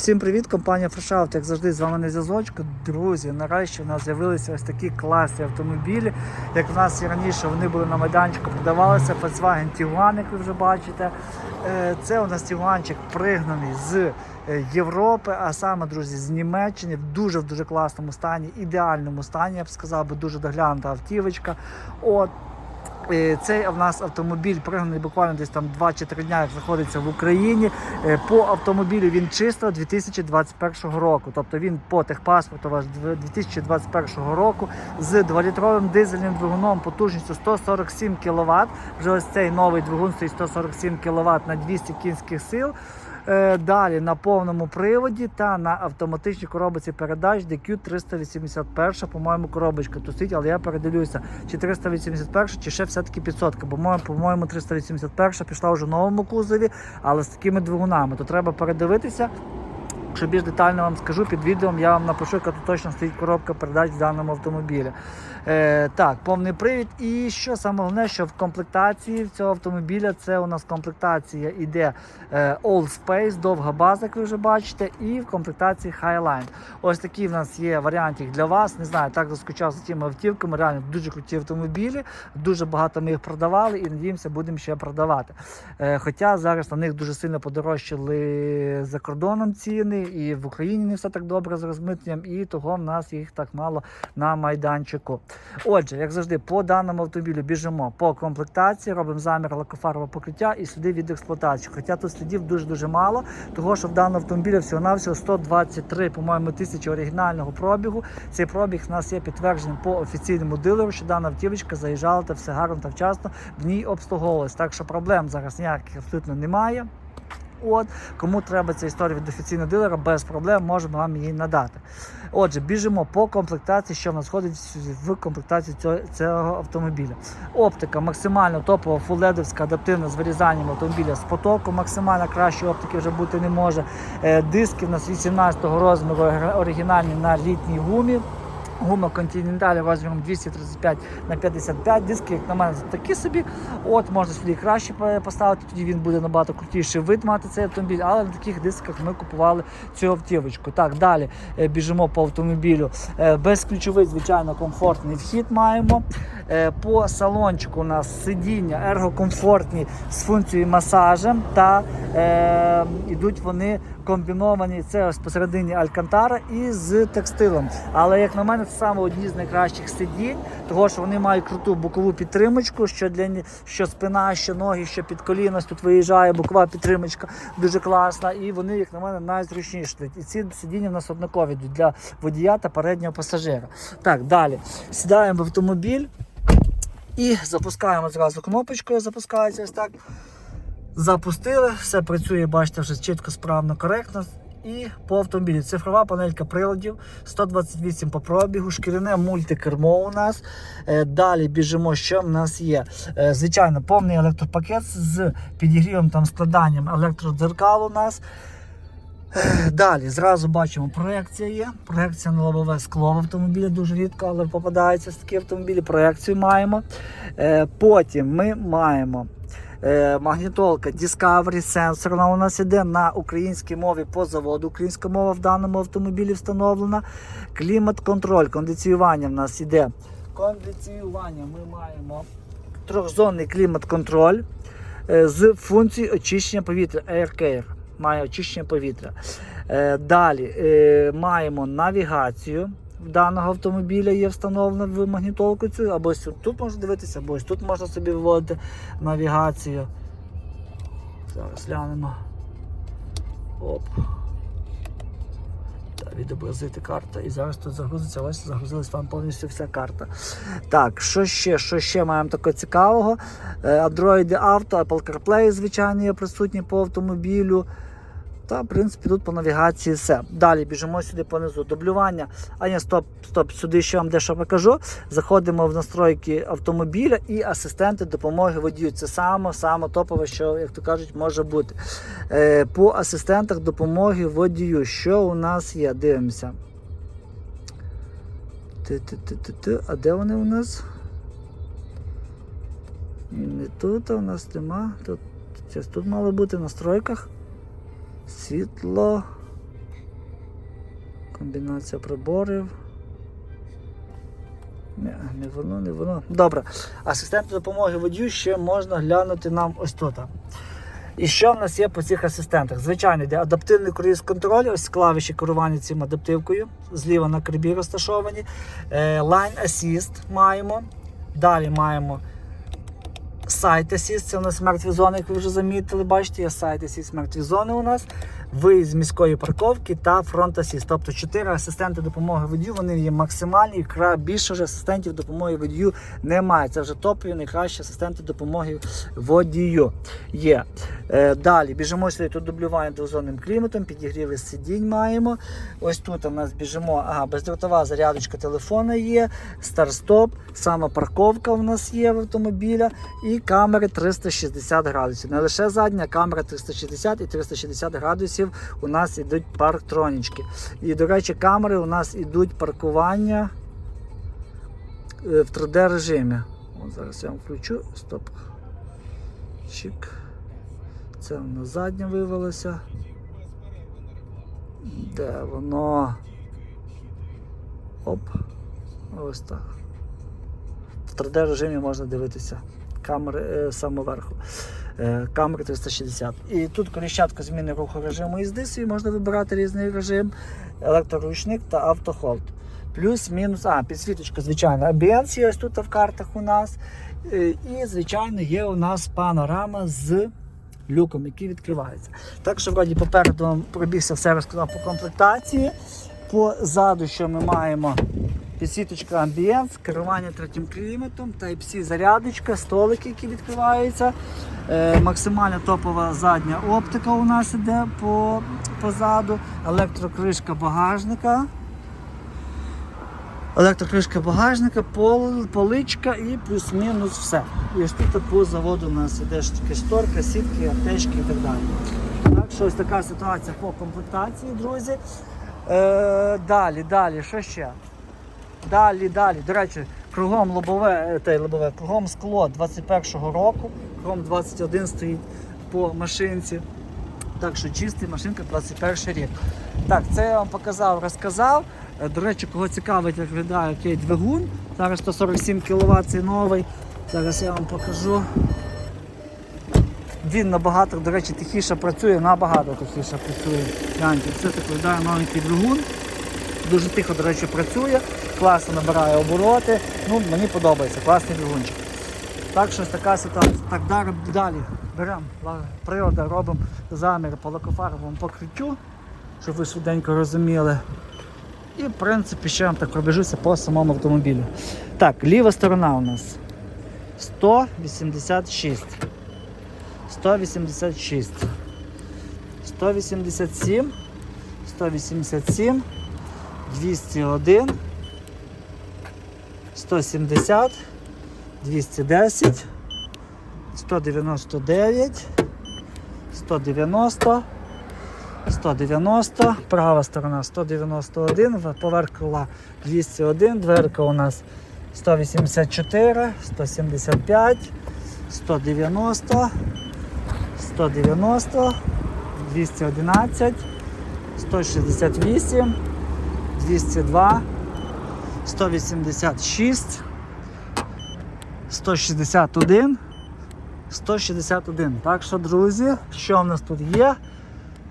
Всім привіт, компанія Фрешаут, як завжди, з вами на зв'язочку. Друзі, нарешті в нас з'явилися ось такі класні автомобілі. Як в нас і раніше вони були на майданчику, продавалися Volkswagen Tiguan, як ви вже бачите. Е, Це у нас Tiguanчик пригнаний з е, Європи, а саме, друзі, з Німеччини в дуже в дуже класному стані, ідеальному стані, я б сказав, би дуже доглянута автівочка. От Цей в нас автомобіль пригнаний буквально десь там 2 чи 3 дня, як знаходиться в Україні. Е, По автомобілю він чисто 2021 року. Тобто він по техпаспорту ваш дв- 2021 року з 2-літровим дизельним двигуном потужністю 147 кВт. Вже ось цей новий двигун стоїть 147 кВт на 200 кінських сил. Е, Далі на повному приводі та на автоматичній коробиці передач DQ 381, по-моєму, коробочка тут стоїть, але я передивлюся, чи 381, чи ще все-таки 500, бо моє- по-моєму 381 пішла вже в новому кузові, але з такими двигунами. То треба передивитися. Якщо більш детально вам скажу під відео, я вам напишу, яка тут точно стоїть коробка передач в даному автомобілі. Е, так, повний привід. І що саме головне, що в комплектації цього автомобіля це у нас комплектація іде е, All Space, довга база, як ви вже бачите, і в комплектації Highline. Ось такі в нас є варіантик для вас. Не знаю, так заскучав за тими автівками. Реально дуже круті автомобілі. Дуже багато ми їх продавали і надіємося, будемо ще продавати. Е, Хоча зараз на них дуже сильно подорожчали за кордоном ціни, і в Україні не все так добре з розмитненням, і того в нас їх так мало на майданчику. Отже, як завжди, по даному автомобілю біжимо по комплектації, робимо замір лакофарового покриття і сліди від експлуатації. Хоча тут слідів дуже-дуже мало, того що в даному автомобілі всього-навсього 123, по-моєму, тисячі оригінального пробігу. Цей пробіг у нас є підтвердженим по офіційному дилеру, що дана автівочка заїжджала та все гарно та вчасно в ній обслуговувалась. Так що проблем зараз ніяких абсолютно немає. От, кому треба ця історія від офіційного дилера, без проблем можемо вам її надати. Отже, біжимо по комплектації, що в нас входить в комплектацію цього, цього автомобіля. Оптика максимально топова, фулледовська, адаптивна з вирізанням автомобіля з потоку, максимально кращої оптики вже бути не може. Е, Диски в нас 18-го розміру оригінальні на літній гумі. Гума Continental розміром 235 на 55 диски, як на мене, такі собі. От можна сюди краще поставити, тоді він буде набагато крутіший вид мати цей автомобіль, але на таких дисках ми купували цю автівочку. Так, далі е, біжимо по автомобілю. Е, Безключовий, звичайно, комфортний вхід маємо. Е, По салончику у нас сидіння ергокомфортні з функцією масажем та е, ідуть вони комбіновані. Це ось посередині Алькантара і з текстилем. Але як на мене, це саме одні з найкращих сидінь, того що вони мають круту бокову підтримочку, що для що спина, що ноги, що під коліно тут виїжджає бокова підтримочка, дуже класна. І вони, як на мене, найзручніші. І ці сидіння в нас однакові для водія та переднього пасажира. Так, далі сідаємо в автомобіль. І запускаємо зразу кнопочкою, запускається ось так. Запустили, все працює, бачите, вже чітко, справно, коректно. І по автомобілі цифрова панелька приладів, 128 по пробігу, шкіряне мультикермо у нас. Е, Далі біжимо, що в нас є. Е, Звичайно, повний електропакет з підігрівом там складанням електродзеркал у нас. Е, Далі зразу бачимо, проекція є. Проекція на лобове скло в автомобілі дуже рідко, але попадаються такі автомобілі. Проекцію маємо. Е, Потім ми маємо е, магнітолка Discovery сенсорна у нас іде на українській мові по заводу. Українська мова в даному автомобілі встановлена. Клімат-контроль, кондиціювання в нас іде. Кондиціювання ми маємо трьохзонний клімат-контроль з функцією очищення повітря Air Care. Має очищення повітря. Е, Далі е, маємо навігацію. В даного автомобіля є встановлена в магнітолку цю, або тут можна дивитися, або тут можна собі виводити навігацію. Зараз глянемо. Оп. Так, відобразити карта. І зараз тут загрузиться, ось загрузилась вам повністю вся карта. Так, що ще? Що ще маємо такого цікавого? Е, Android Auto, Apple CarPlay, звичайно, є присутні по автомобілю. Та, в принципі, тут по навігації все. Далі біжимо сюди понизу. Дублювання. А ні, стоп, стоп, сюди ще вам дещо покажу. Заходимо в настройки автомобіля і асистенти допомоги водію. Це саме саме топове, що, як то кажуть, може бути. Е, по асистентах допомоги водію. Що у нас є? Дивимося. А де вони у нас? Не тут, а у нас нема. Тут, тут мало бути в настройках. Світло. Комбінація приборів. Не, не воно, не воно. Добре. Асистент допомоги водію ще можна глянути нам ось тут. І що в нас є по цих асистентах? Звичайно, йде адаптивний круїз контроль, ось клавіші керування цим адаптивкою, зліва на крибі розташовані. Е, Line Assist маємо. Далі маємо Assist, це у нас мертві зони, як ви вже замітили, бачите, є Assist, мертві зони у нас, виїзд з міської парковки та Assist. Тобто чотири асистенти допомоги водію, вони є максимальні, і більше вже асистентів допомоги водію немає. Це вже топові, найкращі асистенти допомоги водію є. Е, далі біжимо сюди, тут дублювання двозонним кліматом, підігріви сидінь маємо. Ось тут у нас біжимо, ага, бездротова зарядочка телефона є, старт-стоп, сама парковка у нас є в автомобіля і камери 360 градусів. Не лише задня, камера 360 і 360 градусів у нас ідуть парктронічки. І, до речі, камери у нас ідуть паркування е, в 3D режимі. От зараз я вам включу. Стоп. Чик. Це в нас задня вивелося. Де воно? Оп. Ось так. В 3D режимі можна дивитися. Камери е, самоверху. Е, камери 360. І тут коліщатка зміни руху режиму їзди свій, можна вибирати різний режим, електроручник та автохолд. Плюс-мінус, а, підсвіточка, звичайно, ABS є ось тут в картах у нас. Е, І, звичайно, є у нас панорама з люком, який відкривається. Так що, вроді, попереду вам пробігся все розказав по комплектації. Позаду, що ми маємо підсвіточка амбієнт, керування третім кліматом, Type-C зарядочка, столики, які відкриваються. Е, максимальна топова задня оптика у нас іде по, позаду, електрокришка багажника. Електрокришка багажника, пол, поличка і плюс-мінус все. І ось тут по заводу у нас іде шторка, сітки, аптечки і так далі. Так що ось така ситуація по комплектації, друзі. Е, далі, далі, що ще? Далі, далі. До речі, кругом лобове, е, те, лобове, кругом скло 21-го року, кругом 21 стоїть по машинці. Так що чистий машинка 21 рік. Так, це я вам показав, розказав. Е, До речі, кого цікавить, як виглядає який двигун. Зараз 147 кВт цей новий. Зараз я вам покажу. Він набагато, до речі, тихіше працює, набагато тихіше працює. Гляньте, це так виглядає новенький двигун. Дуже тихо, до речі, працює, класно набирає обороти. Ну, мені подобається, класний двигунчик. Так що ось така ситуація. Так, далі, далі беремо природа, робимо замір по лакофарбовому покриттю, щоб ви швиденько розуміли. І в принципі ще вам так пробіжуся по самому автомобілю. Так, ліва сторона у нас 186. 186. 187. 187. 201. 170. 210. 199. 190. 190, права сторона 191, в- поверх крила 201, дверка у нас 184, 175, 190, 190, 211, 168, 202, 186, 161, 161. Так що, друзі, що в нас тут є?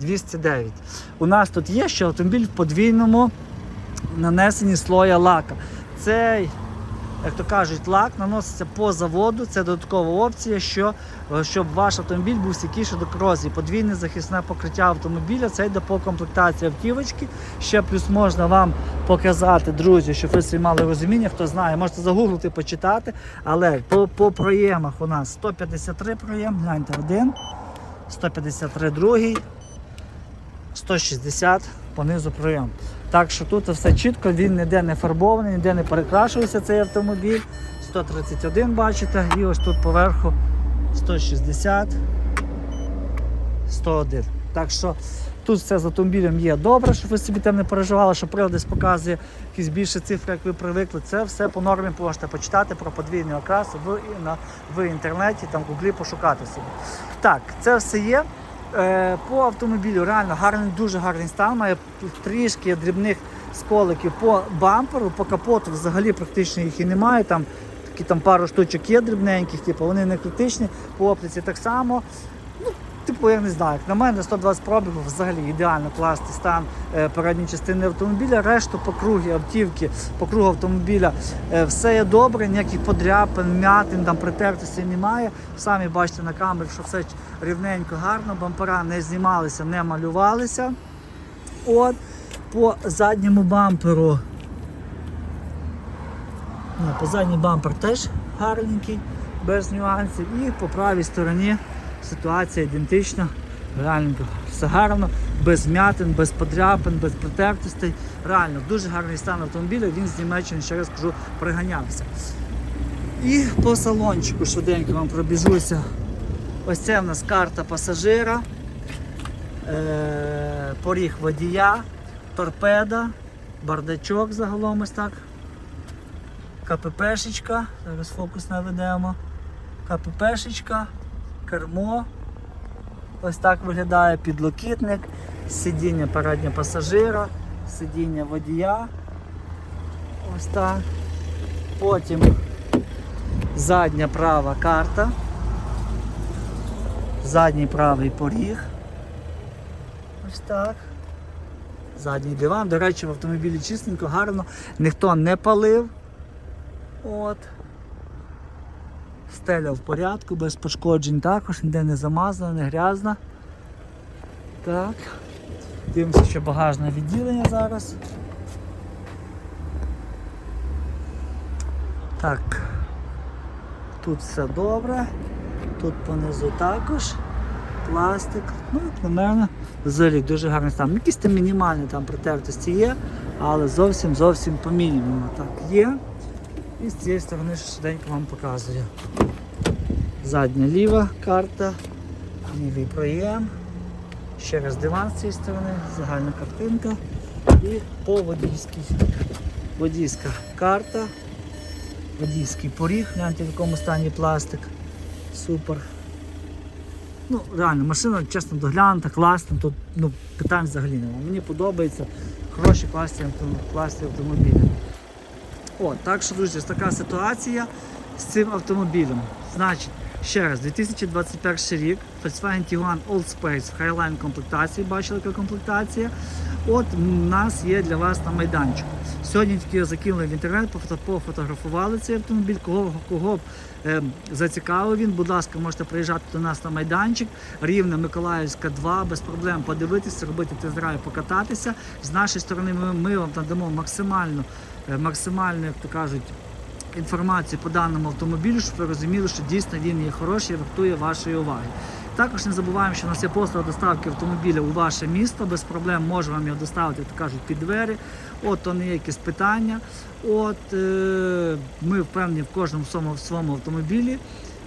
209. У нас тут є ще автомобіль в подвійному нанесенні слоя лака. Цей, як то кажуть, лак наноситься по заводу. Це додаткова опція, що, е, щоб ваш автомобіль був стійкіший до корозії. Подвійне захисне покриття автомобіля. Це йде по комплектації автівочки. Ще плюс можна вам показати, друзі, щоб ви собі мали розуміння, хто знає, можете загуглити, почитати. Але по, по проємах у нас 153 проєм, гляньте один, 153 другий. 160 понизу прийом. Так що тут все чітко, він ніде не фарбований, ніде не перекрашується цей автомобіль. 131 бачите, і ось тут поверху 160, 101. Так що тут все з автомобілем є добре, щоб ви собі там не переживали, що прилад десь показує якісь більше цифри, як ви привикли. Це все по нормі можете почитати про подвійний окрас в, в інтернеті, там в гуглі пошукати собі. Так, це все є. Е, по автомобілю реально гарний, дуже гарний стан, має трішки дрібних сколиків по бамперу, по капоту взагалі практично їх і немає. Там такі там пару штучок є дрібненьких, типу, вони не критичні, по оптиці так само. Типу, я не знаю, як на мене 120 пробігів взагалі ідеально класний стан е, передньої частини автомобіля. Решту по кругі автівки, по кругу автомобіля е, все є добре, ніяких подряпин, м'ятин, там притертостей немає. Самі бачите на камері, що все рівненько, гарно, бампера не знімалися, не малювалися. От, по задньому бамперу. По задній бампер теж гарненький, без нюансів. І по правій стороні ситуація ідентична. Реально все гарно, без м'ятин, без подряпин, без протертостей. Реально дуже гарний стан автомобіля, він з Німеччини, ще раз кажу, приганявся. І по салончику швиденько вам пробіжуся. Ось це в нас карта пасажира, е- поріг водія, торпеда, бардачок загалом ось так. КППшечка, зараз фокус наведемо. КППшечка, кермо. Ось так виглядає підлокітник, сидіння переднього пасажира, сидіння водія. Ось так. Потім задня права карта. Задній правий поріг. Ось так. Задній диван. До речі, в автомобілі чистенько, гарно, ніхто не палив. От. Стеля в порядку, без пошкоджень також, ніде не замазана, не грязна. Так. Дивимося, що багажне відділення зараз. Так. Тут все добре. Тут понизу також. Пластик. Ну, як на мене, зелік дуже гарний стан. Якісь там мінімальні там притертості є, але зовсім зовсім по мінімуму так є. І з цієї сторони швиденько вам показую. Задня ліва карта, лівий проєм. Ще раз диван з цієї сторони, загальна картинка. І по водійській. Водійська карта, водійський поріг, гляньте в якому стані пластик. Супер. Ну, реально, машина чесно доглянута, класна, тут ну, питань взагалі немає. Мені подобається хороші класні, автомобілі. От, так що, друзі, така ситуація з цим автомобілем. Значить, ще раз, 2021 рік, Volkswagen Tiguan Old Space в Highline комплектації, бачили, яка комплектація. От у нас є для вас на майданчику. Сьогодні тільки закинули в інтернет, пофото- пофотографували цей автомобіль. Кого, кого б е, зацікавив він, будь ласка, можете приїжджати до нас на майданчик. Рівне Миколаївська 2, без проблем подивитися, робити тест-драйв, покататися. З нашої сторони ми, ми вам надамо максимально, максимально, як то кажуть, інформацію по даному автомобілю, щоб ви розуміли, що дійсно він є хороший і вартує вашої уваги. Також не забуваємо, що у нас є послуга доставки автомобіля у ваше місто. Без проблем можемо вам його доставити, як кажуть, під двері. От то не якісь питання. От е, ми впевнені в кожному своєму автомобілі.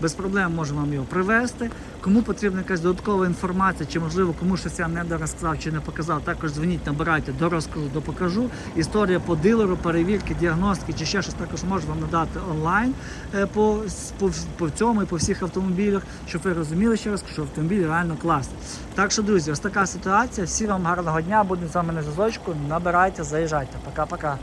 Без проблем можемо вам його привезти. Кому потрібна якась додаткова інформація, чи можливо комусь щось я не дорозказав чи не показав, також дзвоніть, набирайте до розкажу, до покажу. Історія по дилеру, перевірки, діагностики чи ще щось також можу вам надати онлайн е, по, по, по цьому і по всіх автомобілях, щоб ви розуміли ще раз, що автомобіль реально класний. Так що, друзі, ось така ситуація. Всі вам гарного дня, будемо з вами на зв'язочку. Набирайте, заїжджайте. Пока-пока.